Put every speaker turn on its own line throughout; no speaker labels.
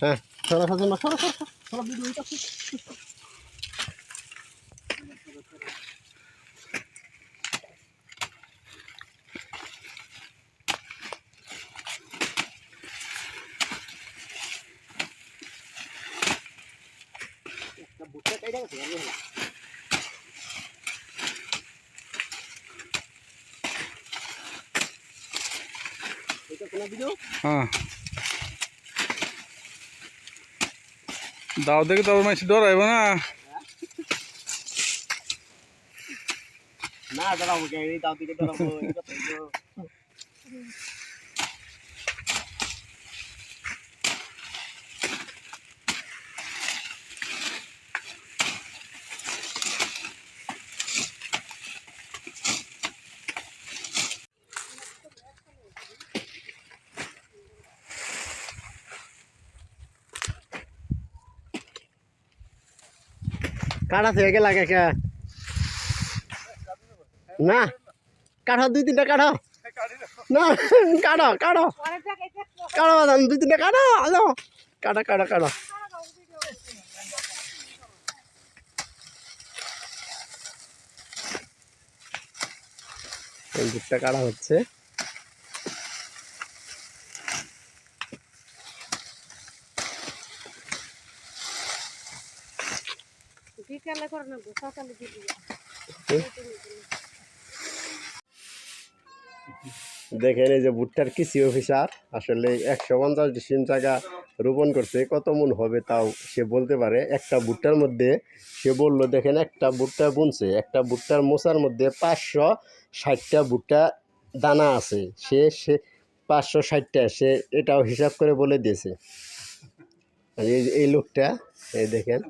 হ্যাঁ। সরা ফাজিমা সরা সরা সরা, ভিডিও এটা কোন ভিডিও
হ্যাঁ। দাও দেখে তারপর মাছ ডরাইব না।
না দাঁড়াবো দাও দিকে দাঁড়াবো কাটা থেকে কে না? কাটো দুই তিনটা কাটো না কাটো কাটো বাদাম, দুই তিনটা কাটো আলো। কাটো কাটো কাটো দুধটা কাটা হচ্ছে। দেখেন এই যে ভুট্টার কৃষি অফিসার, আসলে একশো পঞ্চাশ ডিসিম জায়গা রোপণ করছে, কত মন হবে তাও সে বলতে পারে। একটা ভুট্টার মধ্যে সে বলল, দেখেন, একটা ভুট্টা বুনছে, একটা ভুট্টার মোচার মধ্যে পাঁচশো ষাটটা ভুট্টা দানা আছে, সে সে পাঁচশো ষাটটা, সে এটাও হিসাব করে বলে দিয়েছে। এই এই লোকটা এই দেখেন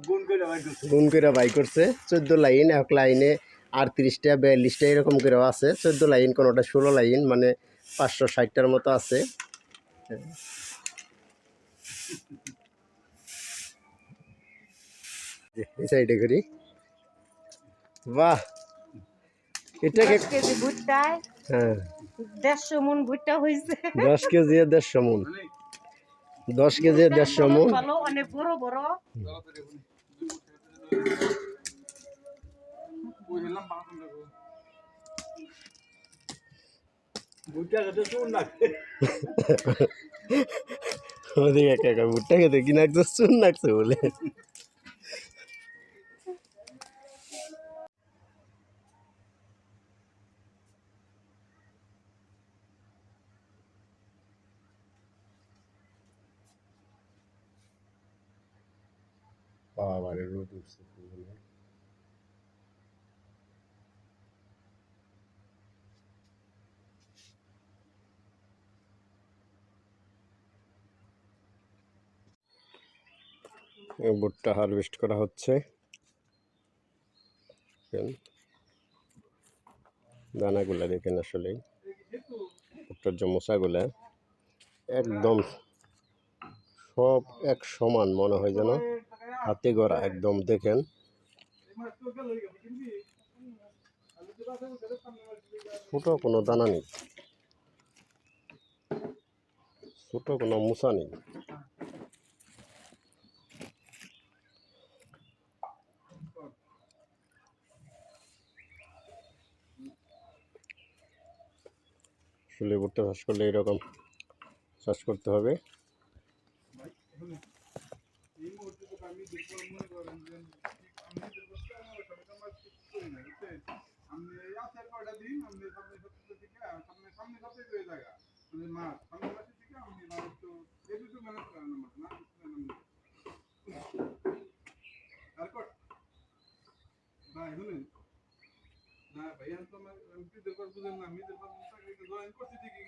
গুণ করে বাই করছে। চোদ্দ লাইন এক লাইনে আটত্রিশটা বিয়াল্লিশটা এরকম করে আছে। চোদ্দ লাইন কোনোটা ষোলো লাইন মানে পাঁচশো ষাটটার মতো আছে। এই সাইডে করি। বাহ! এটাকে
ভুট্টায়
হ্যাঁ।
দেড়শো মন ভুট্টা হয়েছে।
দশ কেজি দেড়শো মন দশ কেজি দেড়শো মন।
ভুট্টা অনেক বড় বড়।
ভুট্টা খেতে কিনা একদম চুন লাগছে বলে। বাবারে রোদ উঠছে ভুট্টা হারভেস্ট করা হচ্ছে। দানাগুলা দেখেন আসলে। ভুট্টার যে মোচাগুলা, একদম সব এক সমান মনে হয় যেন। হাতে গড়া, একদম, দেখেন। ছোট কোনো দানা নেই। ছোট কোনো মুসা নেই। আসলে ভুট্টা চাষ করলে এরকম চাষ করতে হবে।
ভাই শুনেন না ভাই এখন তো আমি বুঝেন না আমি জয়েন করছি ঠিকই